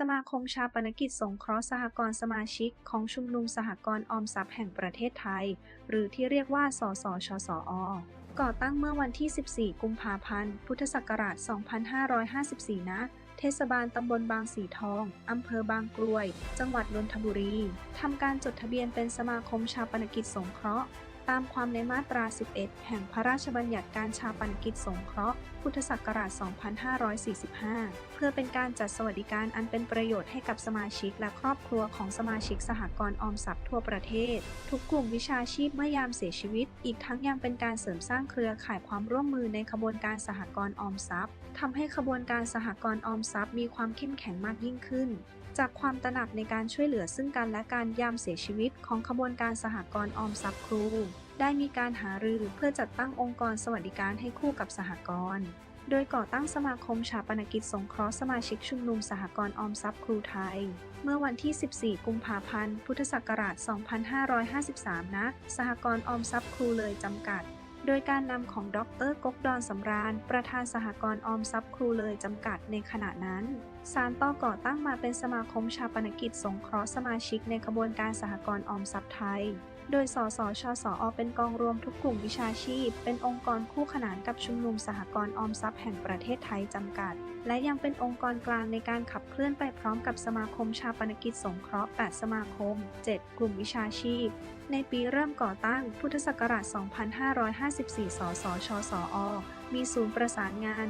สมาคมชาปนกิจสงเคราะห์สหกรณ์สมาชิกของชุมนุมสหกรณ์ออมทรัพย์แห่งประเทศไทย หรือที่เรียกว่า สสชสอ ก่อตั้งเมื่อวันที่ 14 กุมภาพันธ์ พุทธศักราช 2554 ณ เทศบาลตำบลบางสีทอง อำเภอบางกรวย จังหวัดนนทบุรี ทำการจดทะเบียนเป็นสมาคมชาปนกิจสงเคราะห์ ตามความในมาตรา 11 แห่งพระราชบัญญัติการชาปนกิจสงเคราะห์ พุทธศักราช 2545 เพื่อเป็นการจัดสวัสดิการอันเป็นประโยชน์ให้กับสมาชิกและครอบครัวของสมาชิกสหกรณ์ออมทรัพย์ทั่วประเทศ ทุกกลุ่มวิชาชีพเมื่อยามเสียชีวิต อีกทั้งยังเป็นการเสริมสร้างเครือข่ายความร่วมมือในขบวนการสหกรณ์ออมทรัพย์ทำให้ขบวนการสหกรณ์ออมทรัพย์มีความเข้มแข็งมากยิ่งขึ้นจากความตระหนักในการช่วยเหลือซึ่งกันและการยามเสียชีวิตของขบวนการสหกรณ์ออมทรัพย์ครูได้มีการหารือเพื่อจัดตั้งองค์กรสวัสดิการให้คู่กับสหกรณ์ โดยก่อตั้งสมาคมชาปนกิจสงเคราะห์สมาชิกชุมนุมสหกรณ์ออมทรัพย์ครูไทย เมื่อวันที่ 14 กุมภาพันธ์ พุทธศักราช 2553 ณ สหกรณ์ออมทรัพย์ครูเลยจำกัด โดยการนำของดรกกดอนสำราญ ประธานสหกรณ์ออมทรัพย์ครูเลยจำกัดในขณะนั้นสารต่อก่อตั้งมาเป็นสมาคมชาปนกิจสงเคราะห์สมาชิกในขบวนการสหกรณ์ออมทรัพย์ไทย โดย สสชสอ เป็นกองรวมทุกกลุ่มวิชาชีพ เป็นองค์กรคู่ขนานกับชุมนุมสหกรณ์ออมทรัพย์แห่งประเทศไทยจำกัด และยังเป็นองค์กรกลางในการขับเคลื่อนไปพร้อมกับสมาคมชาปนกิจสงเคราะห์ 8 สมาคม 7 กลุ่มวิชาชีพ ในปีเริ่มก่อตั้ง พุทธศักราช 2554 สสชสอ มีศูนย์ประสานงาน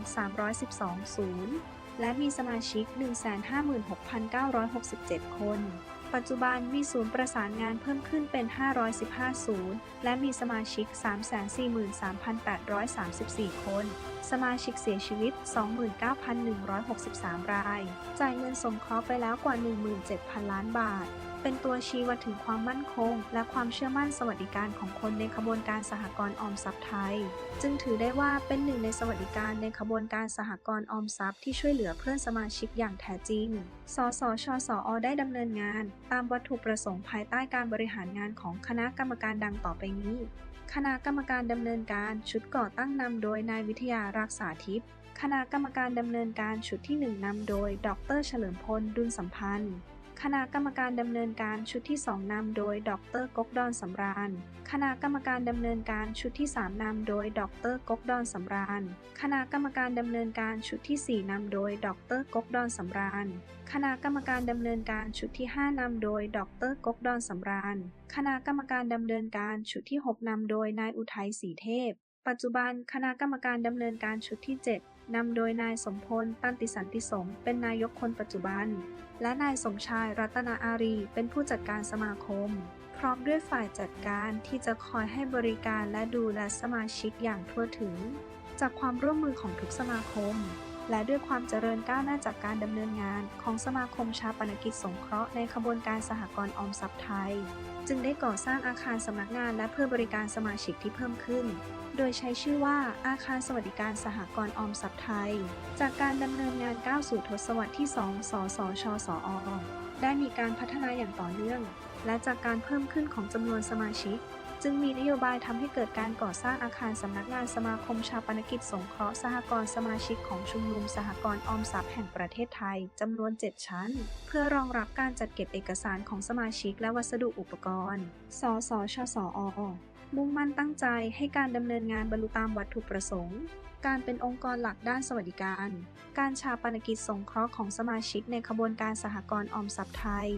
312 ศูนย์ และมีสมาชิก 156,967 คน ปัจจุบันมีศูนย์ประสานงานเพิ่มขึ้นเป็น 515 ศูนย์ และมีสมาชิก 343,834 คน สมาชิกเสียชีวิต 29,163 ราย จ่ายเงินสงเคราะห์ไปแล้วกว่า 17,000 ล้านบาท เป็นตัวชี้วัดถึงความมั่นคง และความเชื่อมั่นสวัสดิการของคนในขบวนการสหกรณ์ออมทรัพย์ไทย จึงถือได้ว่าเป็นหนึ่งในสวัสดิการในขบวนการสหกรณ์ออมทรัพย์ที่ช่วยเหลือเพื่อนสมาชิกอย่างแท้จริง สสชสอได้ดำเนินงาน ตามวัตถุประสงค์ภายใต้การบริหารงานของคณะกรรมการดังต่อไปนี้ คณะกรรมการดำเนินการชุดก่อตั้งนำโดยนายวิทยารักษาทิพย์คณะกรรมการดำเนินการชุดที่ 1นำโดย ดร เฉลิมพล ดุลสัมพันธ์ คณะกรรมการดำเนินการชุดที่ 2นำโดย ดรกกดอนสำราญ คณะกรรมการดำเนินการชุดที่ 3นำโดย ดรกกดอนสำราญ คณะกรรมการดำเนินการชุดที่ 4นำโดย ดรกกดอนสำราญ คณะกรรมการดำเนินการชุดที่ 5นำโดย ดรกกดอนสำราญ คณะกรรมการดำเนินการชุดที่ 6นำโดย นายอุทัยศรีเทพ ปัจจุบันคณะกรรมการดำเนินการชุดที่ 7 นำโดยนายสมพล ตันติสันติสม เป็นนายกคนปัจจุบัน และนายสมชายรัตนาอารี เป็นผู้จัดการสมาคม พร้อมด้วยฝ่ายจัดการที่จะคอยให้บริการและดูแลสมาชิกอย่างทั่วถึง จากความร่วมมือของทุกสมาคม และด้วยความเจริญก้าวหน้าจากการดำเนินงานของสมาคมชาปนกิจสงเคราะห์ในขบวนการสหกรณ์ออมทรัพย์ไทย จึงได้ก่อสร้างอาคารสำนักงานและเพื่อบริการสมาชิกที่เพิ่มขึ้น โดยใช้ชื่อว่าอาคารสวัสดิการสหกรณ์ออมทรัพย์ไทย จากการดำเนินงานก้าวสู่ทศวรรษที่ 2 สสชสอได้มีการพัฒนาอย่างต่อเนื่อง และจากการเพิ่มขึ้นของจำนวนสมาชิก จึงมีนโยบายทำให้เกิดการก่อสร้างอาคารสำนักงานสมาคมชาปนกิจสงเคราะห์สหกรณ์สมาชิกของชุมนุมสหกรณ์ออมทรัพย์แห่งประเทศไทยจำนวน 7 ชั้น เพื่อรองรับการจัดเก็บเอกสารของสมาชิกและวัสดุอุปกรณ์ สสชสอมุ่งมั่นตั้งใจให้การดำเนินงานบรรลุตามวัตถุประสงค์ การเป็นองค์กรหลักด้านสวัสดิการ การชาปนกิจสงเคราะห์ของสมาชิกในขบวนการสหกรณ์ออมทรัพย์ไทย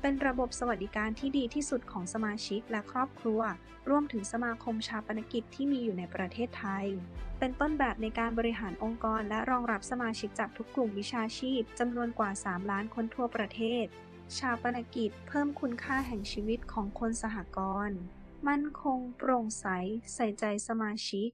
เป็นระบบสวัสดิการที่ดีที่สุดของสมาชิกและครอบครัว รวมถึงสมาคมชาปนกิจที่มีอยู่ในประเทศไทย เป็นต้นแบบในการบริหารองค์กรและรองรับสมาชิกจากทุกกลุ่มวิชาชีพจำนวนกว่า 3 ล้านคนทั่วประเทศ ชาปนกิจเพิ่มคุณค่าแห่งชีวิตของคนสหกรณ์ มั่นคง โปร่งใส ใส่ใจสมาชิก